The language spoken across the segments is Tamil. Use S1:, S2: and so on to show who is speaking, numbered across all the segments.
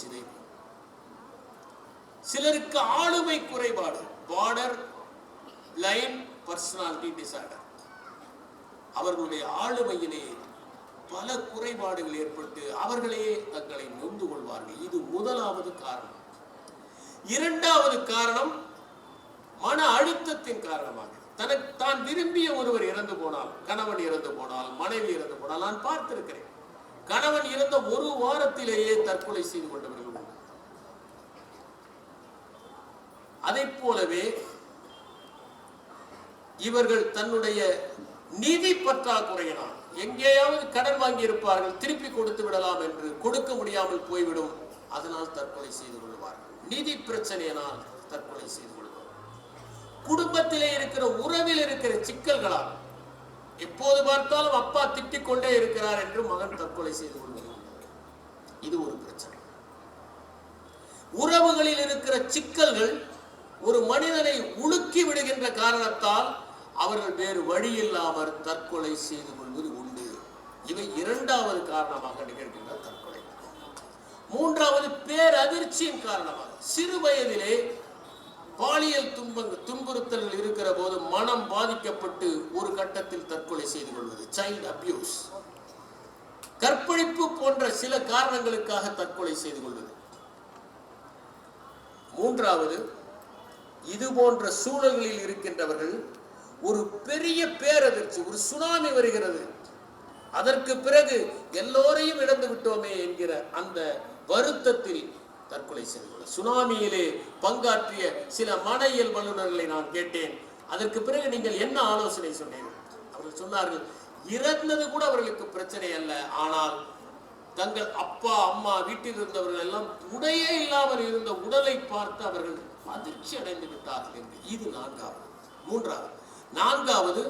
S1: சிதைவு சிலருக்கு ஆளுமை குறைபாடு பார்டர் லைன் பர்சனாலிட்டி டிசார்டர் அவர்களுடைய ஆளுமையிலே பல குறைபாடுகள் ஏற்பட்டு அவர்களே தங்களை நொந்து கொள்வார்கள். இது முதலாவது காரணம். இரண்டாவது காரணம் மன அழுத்தத்தின் காரணமாக. தனக்கு தான் விரும்பிய ஒருவர் இறந்து போனால் கணவன் இறந்து போனால் மனைவி இறந்து போனால் நான் பார்த்திருக்கிறேன். கணவன் இறந்த ஒரு வாரத்திலேயே தற்கொலை செய்து கொண்டவர்கள் உண்டு. அதை போலவே இவர்கள் தன்னுடைய நிதி பற்றாக்குறையினால் எங்கேயாவது கடன் வாங்கி இருப்பார்கள் திருப்பி கொடுத்து விடலாம் என்று கொடுக்க முடியாமல் போய்விடும். அதனால் தற்கொலை செய்து கொள்வார்கள். நிதி பிரச்சனையினால் தற்கொலை செய்து கொள்வார்கள். குடும்பத்திலே இருக்கிற உறவில் இருக்கிற சிக்கல்களால் எப்போது பார்த்தாலும் அப்பா திட்டிக் கொண்டே இருக்கிறார் என்று மகன் தற்கொலை செய்து கொள்வது இது ஒரு பிரச்சனை. உறவுகளில் இருக்கிற சிக்கல்கள் ஒரு மனிதனை உலுக்கி விடுகின்ற காரணத்தால் அவர்கள் வேறு வழி இல்லாமல் தற்கொலை செய்து கொள்வது உண்டு. இவை இரண்டாவது காரணமாக நிகழ்கின்ற தற்கொலை. மூன்றாவது பேரதிர்ச்சியின் காரணமாக சிறு வயதிலே பாலியல் துன்பங்க துன்புறுத்தல்கள் இருக்கிற போது மனம் பாதிக்கப்பட்டு ஒரு கட்டத்தில் தற்கொலை செய்து கொள்வது சைல்ட் அபியூஸ் கற்பழிப்பு போன்ற சில காரணங்களுக்காக தற்கொலை செய்து கொள்வது. மூன்றாவது இது போன்ற சூழல்களில் இருக்கின்றவர்கள் ஒரு பெரிய பேரதிர்ச்சி ஒரு சுனாமி வருகிறது. அதற்கு பிறகு எல்லோரையும் இழந்து விட்டோமே என்கிற அந்த வருத்தத்தில் தற்கொலை செய்து கொள்ள சுனாமியிலே பங்காற்றிய சில மனையியல் வல்லுநர்களை நான் கேட்டேன். அதற்கு பிறகு நீங்கள் என்ன ஆலோசனை சொன்னீர்கள்? அவர்கள் சொன்னார்கள் இறந்தது கூட அவர்களுக்கு பிரச்சனை அல்ல. ஆனால் தங்கள் அப்பா அம்மா வீட்டில் இருந்தவர்கள் எல்லாம் உடையே இல்லாமல் இருந்த உடலை பார்த்து அவர்கள் அதிர்ச்சி அடைந்து விட்டார்கள் என்று. இது நான்காவது. மூன்றாவது நான்காவது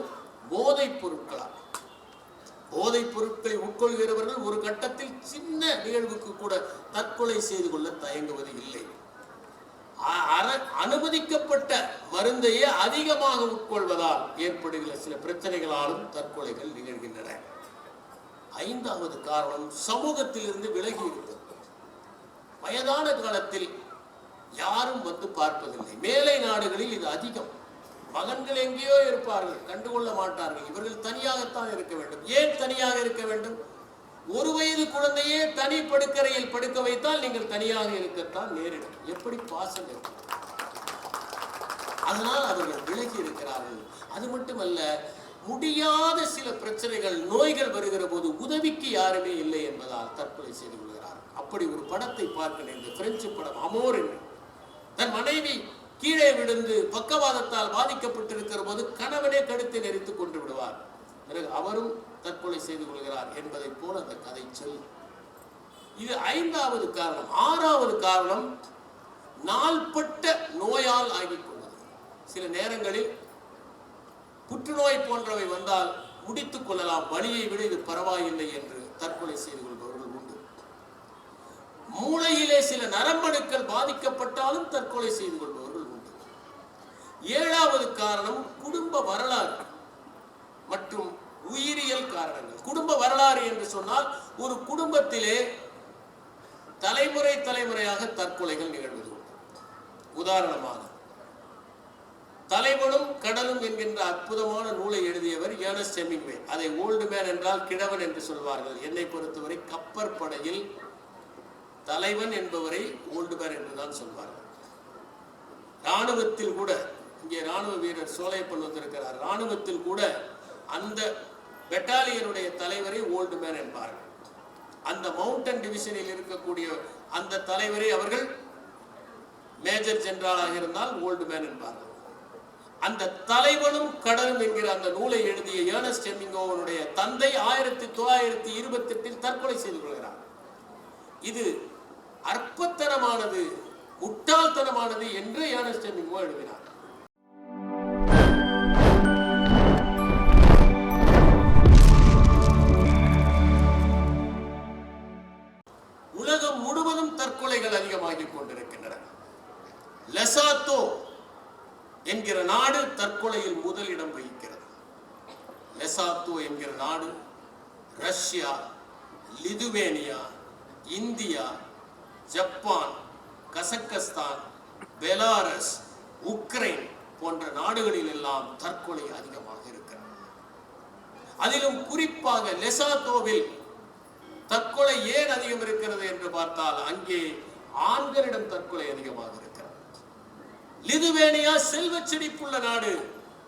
S1: போதைப் பொருட்களாக போதைப் பொருட்களை உட்கொள்கிறவர்கள் ஒரு கட்டத்தில் சின்ன நிகழ்வுக்கு கூட தற்கொலை செய்து கொள்ள தயங்குவது இல்லை. அனுமதிக்கப்பட்ட மருந்தையே அதிகமாக உட்கொள்வதால் ஏற்படுகிற சில பிரச்சனைகளாலும் தற்கொலைகள் நிகழ்கின்றன. ஐந்தாவது காரணம் சமூகத்திலிருந்து விலகி இருப்பது வயதான காலத்தில் யாரும் வந்து பார்ப்பதில்லை. மேலை நாடுகளில் இது அதிகம். மகன்கள் எங்கேயோ இருப்பார்கள் கண்டுகொள்ள மாட்டார்கள். இவர்கள் தனியாகத்தான் இருக்க வேண்டும். ஏன் தனியாக இருக்க வேண்டும்? ஒரு வயது குழந்தையே தனி படுக்கறையில் படுக்க வைத்தால் நீங்கள் தனியாக இருக்கத்தான் நேரிடும். எப்படி பாசம் இருக்கும்? அதனால் அவர்கள் விலகி இருக்கிறார்கள். அது மட்டுமல்ல முடியாத சில பிரச்சனைகள் நோய்கள் வருகிற போது உதவிக்கு யாருமே இல்லை என்பதால் தற்கொலை செய்து கொள்கிறார் அப்படி ஒரு படத்தை பார்க்க நேர்ந்தது பிரெஞ்சு படம் அமோர் என்று. தன் மனைவி கீழே விழுந்து பக்கவாதத்தால் பாதிக்கப்பட்டிருக்கிற போது கணவனே கடுத்து நெரித்துக் கொண்டு விடுவார். பிறகு அவரும் தற்கொலை செய்து கொள்கிறார் என்பதைப் போல அந்த கதை சொல். இது ஐந்தாவது காரணம். ஆறாவது காரணம் நாள்பட்ட நோயால் ஆகிக்கொள்வது. சில நேரங்களில் புற்றுநோய் போன்றவை வந்தால் முடித்துக் கொள்ளலாம் வலியை விட இது பரவாயில்லை என்று தற்கொலை செய்து கொள்பவர்கள் உண்டு. மூளையிலே சில நரம்பணுக்கள் பாதிக்கப்பட்டாலும் தற்கொலை செய்து கொள்பவர்கள் ஏழாவது காரணம் குடும்ப வரலாறு மற்றும் உயிரியல் காரணங்கள். குடும்ப வரலாறு என்று சொன்னால் ஒரு குடும்பத்திலே தலைமுறை தலைமுறையாக தற்கொலைகள் நிகழ்வது உதாரணமாக தலைவனும் கடலும் என்கின்ற அற்புதமான நூலை எழுதியவர் ஏனஸ் செமிங்வே அதை ஓல்டு மேன் என்றால் கிழவன் என்று சொல்வார்கள். என்னை பொறுத்தவரை கப்பற்படையில் தலைவன் என்பவரை ஓல்டு மேன் என்றுதான் சொல்வார்கள். ராணுவத்தில் கூட இங்கே ராணுவ வீரர் சோலையப்பன் வந்திருக்கிறார். ராணுவத்தில் கூட அந்த பெட்டாலியனுடைய தலைவரை ஓல்டு மேன் என்பார்கள் அந்த மவுண்டன் டிவிஷனில் இருக்கக்கூடிய அந்த தலைவரை அவர்கள் மேஜர் ஜெனரலாக இருந்தால் ஓல்டு மேன் என்பார்கள் அந்த தலைவனும் கடலும் என்கிற அந்த நூலை எழுதிய ஏர்னஸ்ட் ஹெமிங்கோவனுடைய தந்தை ஆயிரத்தி தொள்ளாயிரத்தி இருபத்தி எட்டில் தற்கொலை செய்து கொள்கிறார். இது அற்பத்தனமானது முட்டாள்தனமானது என்று ஏர்னஸ்ட் ஹெமிங்கோ எழுதினார். லெசாத்தோ என்கிற நாடு தற்கொலையில் முதலிடம் வகிக்கிறது. லெசாத்தோ என்கிற நாடு Russia Lithuania India Japan Kazakhstan Belarus Ukraine போன்ற நாடுகளில் எல்லாம் தற்கொலை அதிகமாக இருக்கிறது. அதிலும் குறிப்பாக லெசாத்தோவில் தற்கொலை ஏன் அதிகம் இருக்கிறது என்று பார்த்தால் அங்கே ஆண்களிடம் தற்கொலை அதிகமாக இருக்கிறது. லிதுவேனியா செல்வ செழிப்புள்ள நாடு.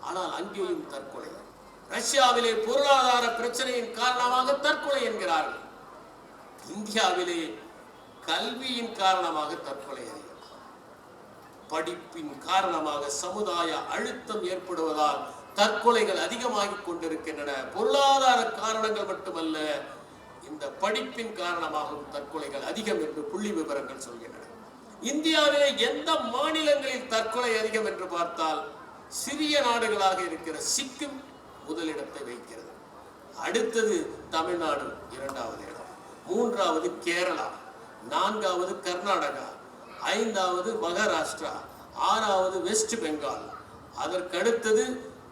S1: ஆனால் அங்கேயும் தற்கொலை. ரஷ்யாவிலே பொருளாதார பிரச்சனையின் காரணமாக தற்கொலை என்கிறார்கள். இந்தியாவிலே கல்வியின் காரணமாக தற்கொலை படிப்பின் காரணமாக சமுதாய அழுத்தம் ஏற்படுவதால் தற்கொலைகள் அதிகமாகிக் கொண்டிருக்கின்றன. பொருளாதார காரணங்கள் மட்டுமல்ல இந்த படிப்பின் காரணமாகவும் தற்கொலைகள் அதிகம் என்று புள்ளி விவரங்கள் சொல்கின்றன. இந்தியாவிலே எந்த மாநிலங்களில் தற்கொலை அதிகம் என்று பார்த்தால் சிறிய நாடுகளாக இருக்கிற சிக்கிம் முதலிடத்தை வைக்கிறது. அடுத்தது தமிழ்நாடு இரண்டாவது இடம். மூன்றாவது கேரளா நான்காவது கர்நாடகா ஐந்தாவது மகாராஷ்டிரா ஆறாவது வெஸ்ட் பெங்கால். அதற்கடுத்தது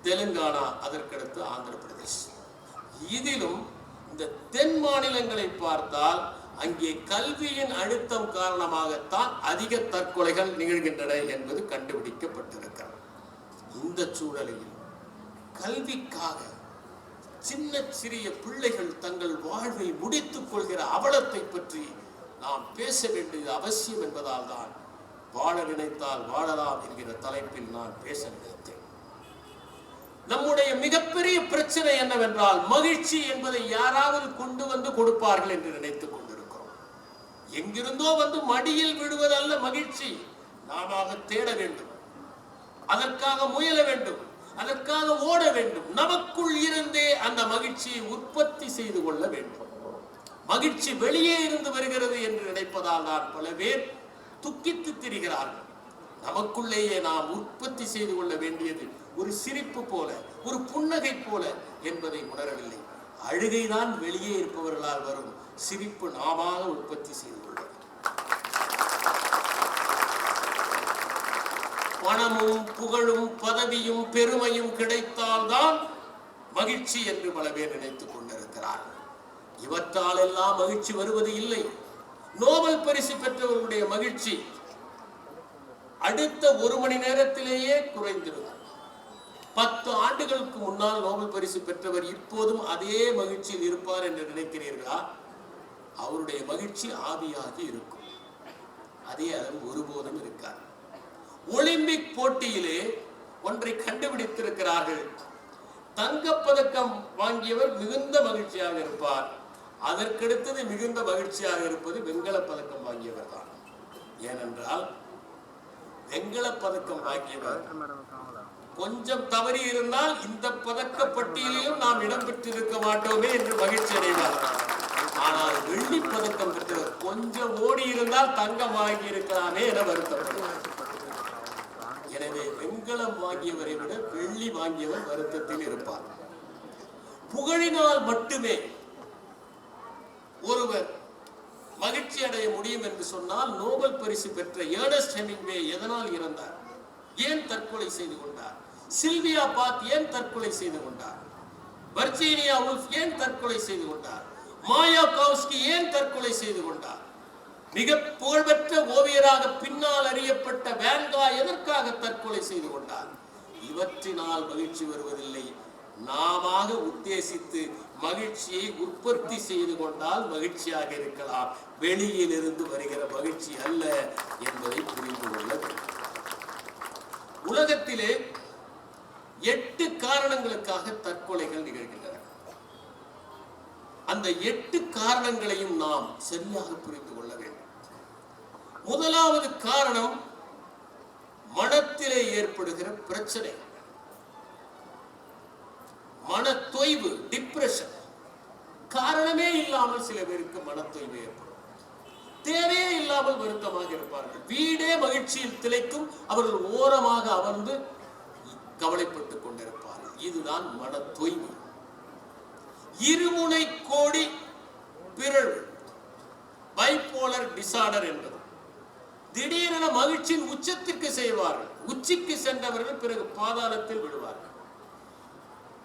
S1: தெலுங்கானா அதற்கடுத்து ஆந்திர பிரதேஷ் இதிலும் இந்த தென் மாநிலங்களை பார்த்தால் அங்கே கல்வியின் அழுத்தம் காரணமாகத்தான் அதிக தற்கொலைகள் நிகழ்கின்றன என்பது கண்டுபிடிக்கப்பட்டிருக்கிறது. இந்த சூழலில் கல்விக்காக சின்ன சிறிய பிள்ளைகள் தங்கள் வாழ்வை முடித்துக் கொள்கிற அவலத்தை பற்றி நாம் பேச வேண்டியது அவசியம் என்பதால் தான் வாழ நினைத்தால் வாழலாம் என்கிற தலைப்பில் நான் பேச நினைத்தேன். நம்முடைய மிகப்பெரிய பிரச்சனை என்னவென்றால் மகிழ்ச்சி என்பதை யாராவது கொண்டு வந்து கொடுப்பார்கள் என்று நினைத்துக் கொண்டு எங்கிருந்தோ வந்து மடியில் விடுவதல்ல மகிழ்ச்சி. நாம தேட வேண்டும். அதற்காக முயல வேண்டும். அதற்காக ஓட வேண்டும். நமக்குள் இருந்தே அந்த மகிழ்ச்சியை உற்பத்தி செய்து கொள்ள வேண்டும். மகிழ்ச்சி வெளியே இருந்து வருகிறது என்று நினைப்பதால் தான் பல பேர் துக்கித்து திரிகிறார்கள். நமக்குள்ளேயே நாம் உற்பத்தி செய்து கொள்ள வேண்டியது ஒரு சிரிப்பு போல ஒரு புன்னகை போல என்பதை உணரவில்லை. அழுகைதான் வெளியே இருப்பவர்களால் வரும். சிரிப்பு நாமாக உற்பத்தி செய்து கொள்வது பணமும் புகழும் பதவியும் பெருமையும் கிடைத்தால்தான் மகிழ்ச்சி என்று பல பேர் நினைத்துக் கொண்டிருக்கிறார்கள் இவற்றால் எல்லாம் மகிழ்ச்சி வருவது இல்லை. நோபல் பரிசு பெற்றவர்களுடைய மகிழ்ச்சி அடுத்த ஒரு மணி நேரத்திலேயே குறைந்திருக்கும் பத்து ஆண்டுகளுக்கு முன்னால் நோபல் பரிசு பெற்றவர் இப்போதும் அதே மகிழ்ச்சியில் இருப்பார் என்று நினைக்கிறீர்களா? அவருடைய மகிழ்ச்சி ஆவியாகி இருக்கும். அதே அளவு ஒருபோதும் இருக்காது. ஒலிம்பிக் போட்டியிலே ஒன்றை கண்டுபிடித்திருக்கிறார்கள். தங்கப்பதக்கம் வாங்கியவர் மிகுந்த மகிழ்ச்சியாக இருப்பார். அதற்கடுத்தது மிகுந்த மகிழ்ச்சியாக இருப்பது வெண்கல பதக்கம் வாங்கியவர் தான். ஏனென்றால் வெண்கல பதக்கம் வாங்கியவர் கொஞ்சம் தவறி இருந்தால் இந்த பதக்க பட்டியலிலும் நாம் இடம் பெற்றிருக்க மாட்டோமே என்று மகிழ்ச்சி அடைவார். ஆனால் வெள்ளி பதக்கம் பெற்றவர் கொஞ்சம் ஓடி இருந்தால் தங்கம் வாங்கி இருக்கலாமே என வருத்தப்படுவார் எனவே வெண்கலம் வாங்கியவரை விட வெள்ளி வாங்கியவர் வருத்தத்தில் இருப்பார். புகழினால் மட்டுமே ஒருவர் மகிழ்ச்சி அடைய முடியும் என்று சொன்னால் நோபல் பரிசு பெற்ற ஏர்னஸ்ட் ஹெமிங்வே எதனால் இறந்தார்? ஏன் தற்கொலை செய்து கொண்டார்? சில்வியா பாத் ஏன் தற்கொலை செய்து கொண்டார்? வர்ஜீனியா உல்ஃப் ஏன் தற்கொலை செய்து கொண்டார்? மாயா கவுஸ்கி ஏன் தற்கொலை செய்து கொண்டார்? மிக புகழ்பெற்ற ஓவியராக பின்னால் அறியப்பட்ட வேன்கா எதற்காக தற்கொலை செய்து கொண்டார்? இவற்றினால் மகிழ்ச்சி வருவதில்லை. நாமாக உத்தேசித்து மகிழ்ச்சியை உற்பத்தி செய்து கொண்டால் மகிழ்ச்சியாக இருக்கலாம். வெளியில் இருந்து வருகிற மகிழ்ச்சி அல்ல என்பதை புரிந்து கொள்ள உலகத்திலே எட்டு காரணங்களுக்காக தற்கொலைகள் நிகழ்கின்றன. அந்த எட்டு காரணங்களையும் நாம் சரியாக புரிந்து கொள்ள வேண்டும். முதலாவது காரணம் மனத்திலே ஏற்படுகிற பிரச்சனை. மன தொய்வு டிப்ரெஷன் காரணமே இல்லாமல் சில பேருக்கு மனத்தொய்வு ஏற்படும். தேவையே இல்லாமல் வருத்தமாக இருப்பார்கள். வீடே மகிழ்ச்சியில் திளைக்கும் அவர்கள் ஓரமாக அமர்ந்து கவலைப்பட்டுக் கொண்டிருப்பார்கள். இதுதான் மன தொய்வு இருமுனை கோடி பிறழ்வு. பைபோலர் டிசார்டர் என்பது. திடீரென மகிழ்ச்சியின் உச்சத்திற்கு செய்வார்கள் உச்சிக்கு சென்றவர்கள் பிறகு பாதாளத்தில் விடுவார்கள்.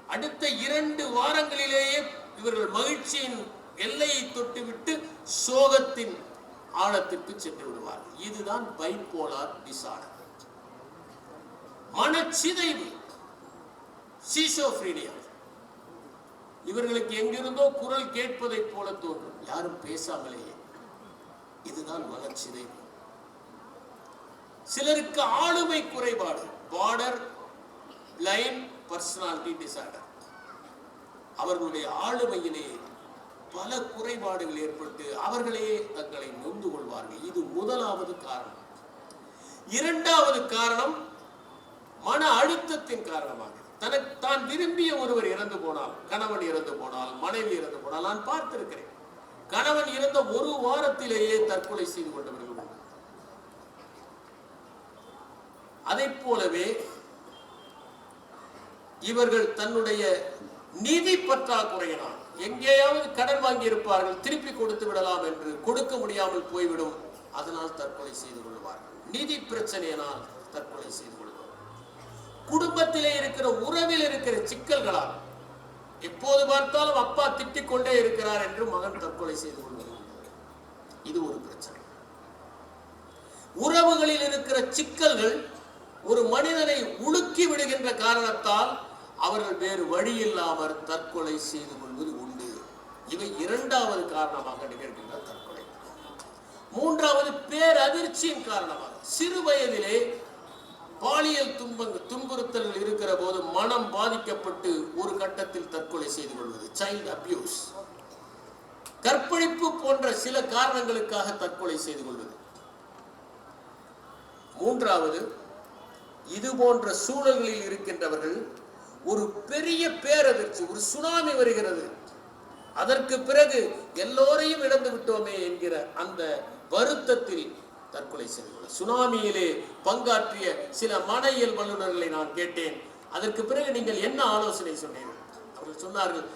S1: அடுத்த இரண்டு வாரங்களிலேயே இவர்கள் மகிழ்ச்சியின் எல்லையை தொட்டுவிட்டு சோகத்தின் ஆழத்திற்கு சென்று விடுவார்கள். இதுதான் பைப்போலார் டிசார்டர். மனச்சிதைவு சீசோஃப்ரீனியா. இவர்களுக்கு எங்கிருந்தோ குரல் கேட்பதைப் போல தோன்றும். யாரும் பேசாமலேயே. இதுதான் மனச்சிதைவு. சிலருக்கு ஆளுமை குறைபாடு பார்டர் லைன் பர்சனாலிட்டி டிசார்டர் அவர்களுடைய ஆளுமையிலே பல குறைபாடுகள் ஏற்பட்டு அவர்களே தங்களை நொந்து கொள்வார்கள். இது முதலாவது காரணம். இரண்டாவது காரணம் மன அழுத்தத்தின் காரணமாக. தனக்கு தான் விரும்பிய ஒருவர் இறந்து போனால் கணவன் இறந்து போனால் மனைவி இறந்து போனால் நான் பார்த்திருக்கிறேன். கணவன் இறந்த ஒரு வாரத்திலேயே தற்கொலை செய்து கொண்டவர்கள் அதை அதைப் போலவே இவர்கள் தன்னுடைய நிதி பற்றாக்குறையினால் எங்கேயாவது கடன் வாங்கி இருப்பார்கள் திருப்பி கொடுத்து விடலாம் என்று கொடுக்க முடியாமல் போய்விடும். அதனால் தற்கொலை செய்து கொள்வார்கள். நிதி பிரச்சனையினால் தற்கொலை செய்து கொள்வார்கள். குடும்பத்திலே இருக்கிற உறவில் இருக்கிற சிக்கல்களால் எப்போது பார்த்தாலும் அப்பா திட்டிக் கொண்டே இருக்கிறார் என்று மகன் தற்கொலை செய்து கொள்வது இது ஒரு பிரச்சனை. உறவுகளில் இருக்கிற சிக்கல்கள் ஒரு மனிதனை உலுக்கி விடுகின்ற காரணத்தால் அவர்கள் வேறு வழி இல்லாமல் தற்கொலை செய்து கொள்வது உண்டு. இவை இரண்டாவது காரணமாக நிகழ்கின்ற தற்கொலை. மூன்றாவது பேரதிர்ச்சியின் காரணமாக. சிறு வயதிலே பாலியல் துன்பங்க துன்புறுத்தல்கள் இருக்கிற போது மனம் பாதிக்கப்பட்டு ஒரு கட்டத்தில் தற்கொலை செய்து கொள்வது சைல்டு அபியூஸ் கற்பழிப்பு போன்ற சில காரணங்களுக்காக தற்கொலை செய்து கொள்வது. மூன்றாவது இது போன்ற சூழல்களில் இருக்கின்றவர்கள் ஒரு பெரிய பேரதிர்ச்சி ஒரு சுனாமி வருகிறது. அதற்கு பிறகு எல்லோரையும் இழந்து விட்டோமே என்கிற அந்த வருத்தத்தில் தற்கொலை செய்து சுனாமியிலே பங்காற்றிய சில மனையியல் வல்லுநர்களை நான் கேட்டேன். அதற்கு பிறகு நீங்கள் என்ன ஆலோசனை சொன்னீர்கள்? அவர்கள் சொன்னார்கள்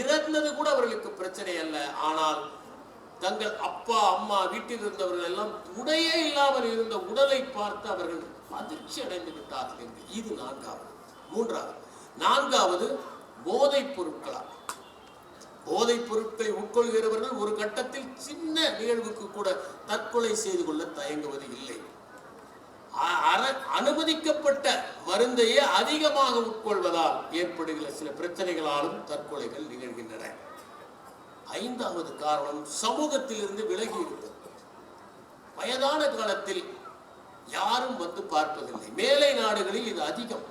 S1: இறந்தது கூட அவர்களுக்கு பிரச்சனை அல்ல. ஆனால் தங்கள் அப்பா அம்மா வீட்டில் இருந்தவர்கள் எல்லாம் உடையே இல்லாமல் இருந்த உடலை பார்த்து அவர்கள் அதிர்ச்சி அடைந்து விட்டார்கள் என்று. இது நான்காவது. மூன்றாவது. நான்காவது போதைப் பொருட்களா போதைப் பொருட்களை உட்கொள்கிறவர்கள் ஒரு கட்டத்தில் சின்ன நிகழ்வுக்கு கூட தற்கொலை செய்து கொள்ள தயங்குவது இல்லை. அ- அனுமதிக்கப்பட்ட மருந்தையே அதிகமாக உட்கொள்வதால் ஏற்படுகிற சில பிரச்சனைகளாலும் தற்கொலைகள் நிகழ்கின்றன. ஐந்தாவது காரணம் சமூகத்திலிருந்து விலகி இருப்பது. வயதான காலத்தில் யாரும் வந்து பார்ப்பதில்லை. மேலை நாடுகளில் இது அதிகம்.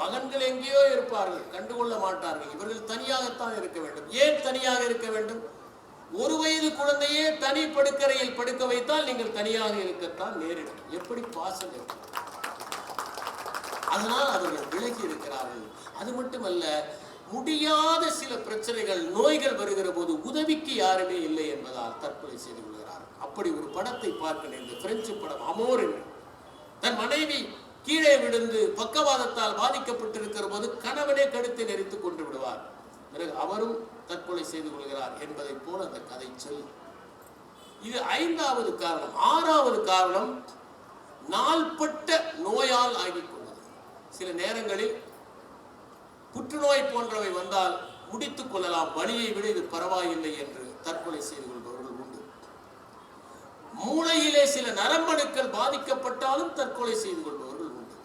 S1: மகன்கள் எங்கேயோ இருப்பார்கள். கண்டுகொள்ள மாட்டார்கள். இவர்கள் தனியாகத்தான் இருக்க வேண்டும். ஏன் தனியாக இருக்க வேண்டும்? ஒரு வயது குழந்தையே தனி படுக்கறையில் படுக்க வைத்தால் நீங்கள் தனியாக இருக்கத்தான் நேரிடும். எப்படி பாசம் இருக்கும் அதனால் அவர்கள் விலகி இருக்கிறார்கள். அது மட்டுமல்ல முடியாத சில பிரச்சனைகள் நோய்கள் வருகிற போது உதவிக்கு யாருமே இல்லை என்பதால் தற்கொலை செய்து கொள்கிறார் அப்படி ஒரு படத்தை பார்க்கிறேன் இந்த பிரெஞ்சு படம் அமோர் என்று. தன் மனைவி கீழே விழுந்து பக்கவாதத்தால் பாதிக்கப்பட்டிருக்கிற போது கணவனே கழுத்தை நெரித்துக் கொண்டு விடுவார். பிறகு அவரும் தற்கொலை செய்து கொள்கிறார் என்பதை போல அந்த கதை சொல் இது ஐந்தாவது காரணம். ஆறாவது காரணம் நாள்பட்ட நோயால் ஆகிக் கொண்டது சில நேரங்களில் புற்றுநோய் போன்றவை வந்தால் முடித்துக் கொள்ளலாம். வலியை விட இது பரவாயில்லை என்று தற்கொலை செய்து கொள்ளும் மூளையிலே சில நரம்பணுக்கள் பாதிக்கப்பட்டாலும் தற்கொலை செய்து கொள்பவர்கள் உண்டு.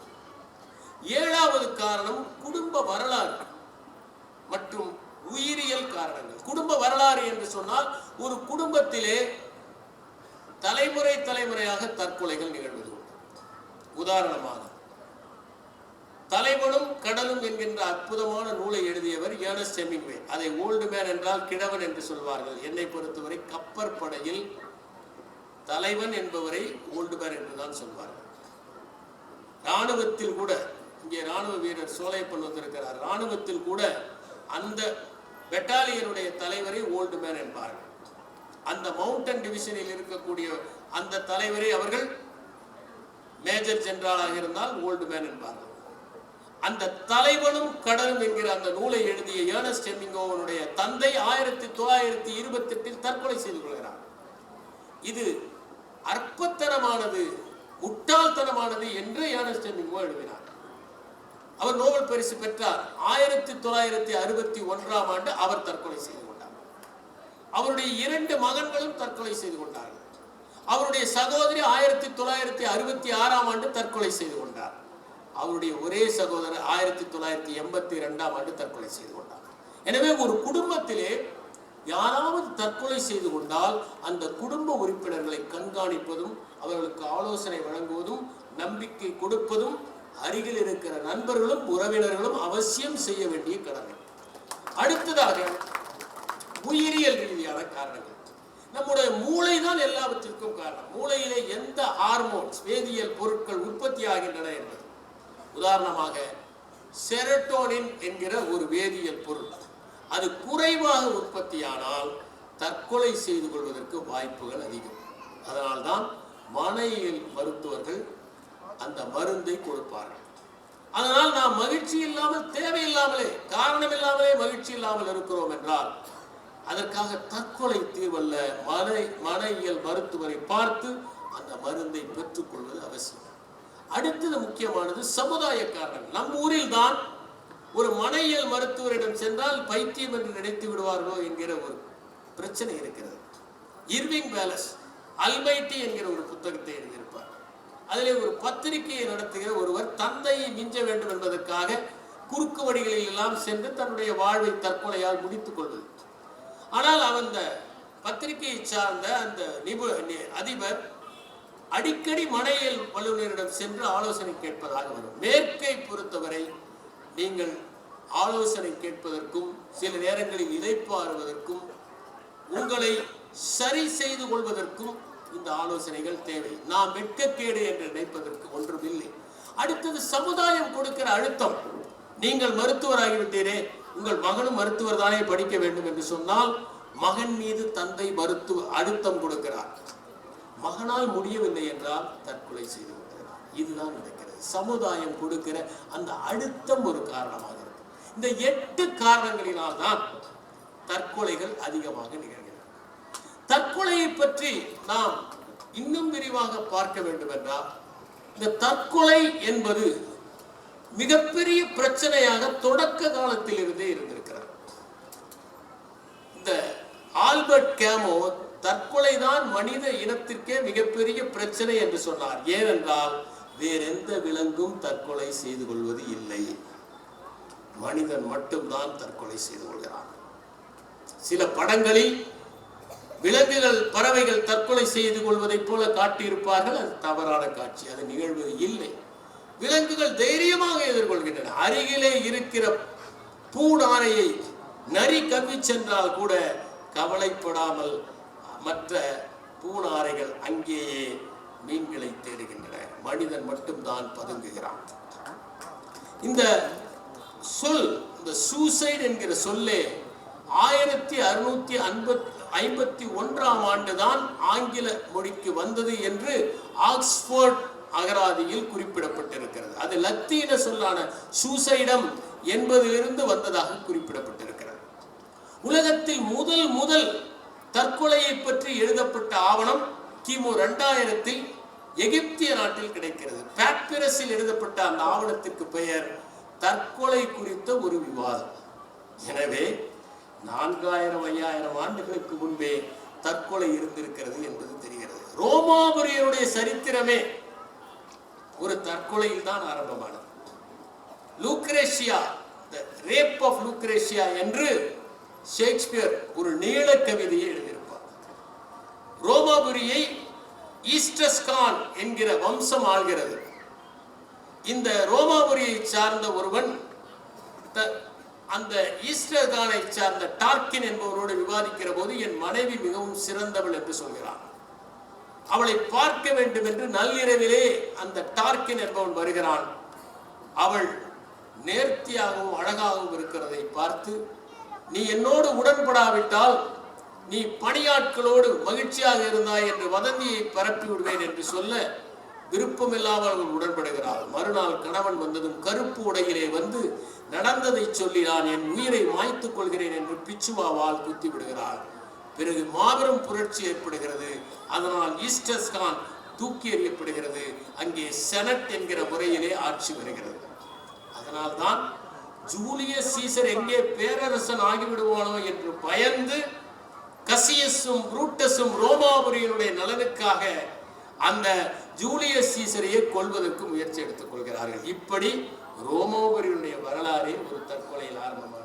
S1: ஏழாவது காரணம் குடும்ப வரலாறு மற்றும் உயிரியல் காரணங்கள். குடும்ப வரலாறு என்று சொன்னால் ஒரு குடும்பத்திலே தலைமுறை தலைமுறையாக தற்கொலைகள் நிகழ்வது உண்டு. உதாரணமாக தலைவனும் கடலும் என்கின்ற அற்புதமான நூலை எழுதியவர் ஏனஸ் செமிங்வே அதை ஓல்டு மேன் என்றால் கிழவன் என்று சொல்வார்கள். என்னை பொறுத்தவரை கப்பற்படையில் தலைவன் என்பவரை ஓல்டு என்றுதான் சொல்வார்கள் ராணுவத்தில் கூட இங்கே ராணுவ வீரர் சோலையப்பன் வந்திருக்கிறார். ராணுவத்தில் கூட அந்த பெட்டாலியனுடைய தலைவரை ஓல்டு மேன் என்பார்கள் அந்த மவுண்டன் டிவிஷனில் இருக்கக்கூடிய அந்த தலைவரை அவர்கள் மேஜர் ஜெனரலாக இருந்தால் ஓல்டு மேன் என்பார்கள். அந்த தலைவனும் கடலும் என்கிற அந்த நூலை எழுதிய ஏர்னஸ்ட் ஹெமிங்கோவனுடைய தந்தை ஆயிரத்தி தொள்ளாயிரத்தி இருபத்தி எட்டில் தற்கொலை செய்து கொள்கிறார். இது அற்பத்தனமானது முட்டாள்தனமானது என்று ஏர்னஸ்ட் ஹெமிங்வே எழுதினார். அவர் நோபல் பரிசு பெற்றார். ஆயிரத்தி தொள்ளாயிரத்தி அறுபத்தி ஒன்றாம் ஆண்டு அவர் தற்கொலை செய்து கொண்டார். அவருடைய இரண்டு மகன்களும் தற்கொலை செய்து கொண்டார்கள். அவருடைய சகோதரி ஆயிரத்தி தொள்ளாயிரத்தி அறுபத்தி ஆறாம் ஆண்டு தற்கொலை செய்து கொண்டார். அவருடைய ஒரே சகோதரர் ஆயிரத்தி தொள்ளாயிரத்தி எண்பத்தி ரெண்டாம் ஆண்டு தற்கொலை செய்து கொண்டார். எனவே ஒரு குடும்பத்திலே யாராவது தற்கொலை செய்து கொண்டால் அந்த குடும்ப கண்காணிப்பதும் அவர்களுக்கு ஆலோசனை வழங்குவதும் நம்பிக்கை கொடுப்பதும் அருகில் இருக்கிற நண்பர்களும் உறவினர்களும் அவசியம் செய்ய வேண்டிய கடமை. அடுத்ததாக உயிரியல் ரீதியான காரணங்கள். நம்முடைய மூளை தான் எல்லாவற்றிற்கும் காரணம். மூளையிலே எந்த ஹார்மோன்ஸ் வேதியியல் பொருட்கள் உற்பத்தி ஆகின்றன என்பது. உதாரணமாக செரட்டோனின் என்கிற ஒரு வேதியியல் பொருள். அது குறைவாக உற்பத்தியானால் தற்கொலை செய்து கொள்வதற்கு வாய்ப்புகள் அதிகம். அதனால்தான் மனையில் மருத்துவர்கள் அந்த மருந்தை கொடுப்பார்கள். அதனால் நாம் மகிழ்ச்சி இல்லாமல் தேவையில்லாமலே காரணம் இல்லாமலே மகிழ்ச்சி இல்லாமல் இருக்கிறோம் என்றால் அதற்காக தற்கொலை தீர்வல்ல மனை மனையியல் மருத்துவரை பார்த்து அந்த மருந்தை பெற்றுக்கொள்வது அவசியம். அடுத்தது முக்கியமானது சமுதாய காரணம். நம் ஊரில் தான் ஒரு மனையியல் மருத்துவரிடம் சென்றால் பைத்தியம் என்று நினைத்து விடுவார்களோ என்கிற ஒரு பிரச்சனை இருக்கிறது. இர்விங் பேலஸ் அல்மைட்டி என்கிற ஒரு புத்தகத்தை எழுதியிருப்பார். அதிலே ஒரு பத்திரிகையை நடத்துகிற ஒருவர் தந்தையை மிஞ்ச வேண்டும் என்பதற்காக குறுக்கு வழிகளில் எல்லாம் சென்று தன்னுடைய வாழ்வை தற்கொலையால் முடித்துக் கொள்வது. ஆனால் அந்த பத்திரிகையை சார்ந்த அந்த நிபு நி- அதிபர் அடிக்கடி மனையில் வல்லுநரிடம் சென்று ஆலோசனை கேட்பதாக வரும். மேற்கை பொறுத்தவரை நீங்கள் ஆலோசனை கேட்பதற்கும் சில நேரங்களில் இழைப்பாறுவதற்கும் உங்களை சரி செய்து கொள்வதற்கும் இந்த ஆலோசனைகள் தேவை. நாம் வெட்கக்கேடு என்று நினைப்பதற்கு ஒன்றுமில்லை. அடுத்தது சமுதாயம் கொடுக்கிற அழுத்தம். நீங்கள் மருத்துவராகிவிட்டீரே உங்கள் மகனும் மருத்துவர் தானே படிக்க வேண்டும் என்று சொன்னால் மகன் மீது தந்தை மருத்துவ அழுத்தம் கொடுக்கிறார். மகனால் முடியவில்லை என்றால் தற்கொலை செய்து விடுகிறார் இதுதான் நடக்கிறது. சமுதாயம் கொடுக்கிற அந்த அழுத்தம் ஒரு காரணமாக இருக்கு இந்த எட்டு காரணங்களினால் தான் தற்கொலைகள் அதிகமாக நிகழ்கிறது. தற்கொலையை பற்றி நாம் இன்னும் விரிவாக பார்க்க வேண்டும் என்றால் இந்த தற்கொலை என்பது மிகப்பெரிய பிரச்சனையாக தொடக்க காலத்தில் இருந்தே இருந்திருக்கிறார் இந்த ஆல்பர்ட் கேமோ தற்கொலைதான் மனித இனத்திற்கே மிகப்பெரிய பிரச்சனை என்று சொன்னார். ஏனென்றால் வேறெந்த விலங்கும் தற்கொலை செய்து கொள்வது இல்லை. மனிதன் மட்டும்தான் தற்கொலை செய்து கொள்கிறான். சில படங்களில் விலங்குகள் பறவைகள் தற்கொலை செய்து கொள்வதைப் போல காட்டியிருப்பார்கள். அது தவறான காட்சி. அது நிகழ்வு இல்லை. விலங்குகள் தைரியமாக எதிர்கொள்கின்றன. அருகிலே இருக்கிற பூடானையை நரி கவ்வி சென்றால் கூட கவலைப்படாமல் மற்ற பூனாரைகள் அங்கேயே மீன்களை தேடுகின்றன. மனிதன் மட்டும்தான் பதுங்குகிறான். இந்த சொல் இந்த சூசைட் என்கிற சொல்லே ஆயிரத்தி அறுநூத்தி ஐம்பத்தி ஐம்பத்தி ஒன்றாம் ஆண்டுதான் ஆங்கில மொழிக்கு வந்தது என்று ஆக்ஸ்போர்ட் அகராதியில் குறிப்பிடப்பட்டிருக்கிறது. அது லத்தீன சொல்லான சூசைடம் என்பதிலிருந்து வந்ததாக குறிப்பிடப்பட்டிருக்கிறது. உலகத்தில் முதல் முதல் தற்கொலையை பற்றி எழுதப்பட்ட ஆவணம் கிமு ரெண்டாயிரத்தில் எகிப்திய நாட்டில் கிடைக்கிறது. பேப்பிரஸில் எழுதப்பட்ட அந்த ஆவணத்திற்கு பெயர் தற்கொலை குறித்த ஒரு விவாதம். எனவே நான்காயிரம் ஐயாயிரம் ஆண்டுகளுக்கு முன்பே தற்கொலை இருந்திருக்கிறது என்பது தெரிகிறது. ரோமாபுரியருடைய சரித்திரமே ஒரு தற்கொலையில் தான் ஆரம்பமானது. லூக்ரேஷியா த ரேப் ஆஃப் லூக்ரேஷியா என்று ஷேக்ஸ்பியர் ஒரு நீள கவிதையை எழுதியிருப்பார். ரோமாபுரியை ஈஸ்டஸ்கான் என்கிற வம்சம் ஆள்கிறது. இந்த ரோமாபுரியை சார்ந்த ஒருவன் அந்த ஈஸ்டர் காலை சார்ந்த டார்க்கின் என்பவரோடு விவாதிக்கிற போது என் மனைவி மிகவும் சிறந்தவள் என்று சொல்கிறான் அவளை பார்க்க வேண்டும் என்று நள்ளிரவிலே அந்த டார்க்கின் என்பவன் வருகிறான். அவள் நேர்த்தியாகவும் அழகாகவும் இருக்கிறதை பார்த்து நீ என்னோடு உடன்படாவிட்டால் நீ பணியாட்களோடு மகிழ்ச்சியாக இருந்தாய் என்று வதந்தியை பரப்பி விடுவேன் என்று சொல்ல விருப்பமில்லாமல் அவள் உடன்படுகிறாள். மறுநாள் கணவன் வந்ததும் கருப்பு உடையிலே வந்து நடந்ததை சொல்லி நான் என் உயிரை மாய்த்துக் கொள்கிறேன் என்று பிச்சுவாவால் குத்தி விடுகிறார் பிறகு மாபெரும் புரட்சி ஏற்படுகிறது. அதனால் ஈஸ்டர்ஸ் கான் தூக்கி எறியப்படுகிறது. அங்கே செனட் என்கிற முறையிலே ஆட்சி வருகிறது. அதனால்தான் ஜூலியஸ் சீசர் எங்கே பேரரசன் ஆகிவிடுவானோ என்று பயந்து கசியஸும் புரூட்டஸும் ரோமாபுரியனுடைய நலனுக்காக அந்த ஜூலியஸ் சீசரையே கொள்வதற்கு முயற்சி எடுத்துக் கொள்கிறார்கள். இப்படி ரோமாபுரியினுடைய வரலாறே ஒரு தற்கொலையில் ஆரம்பமானது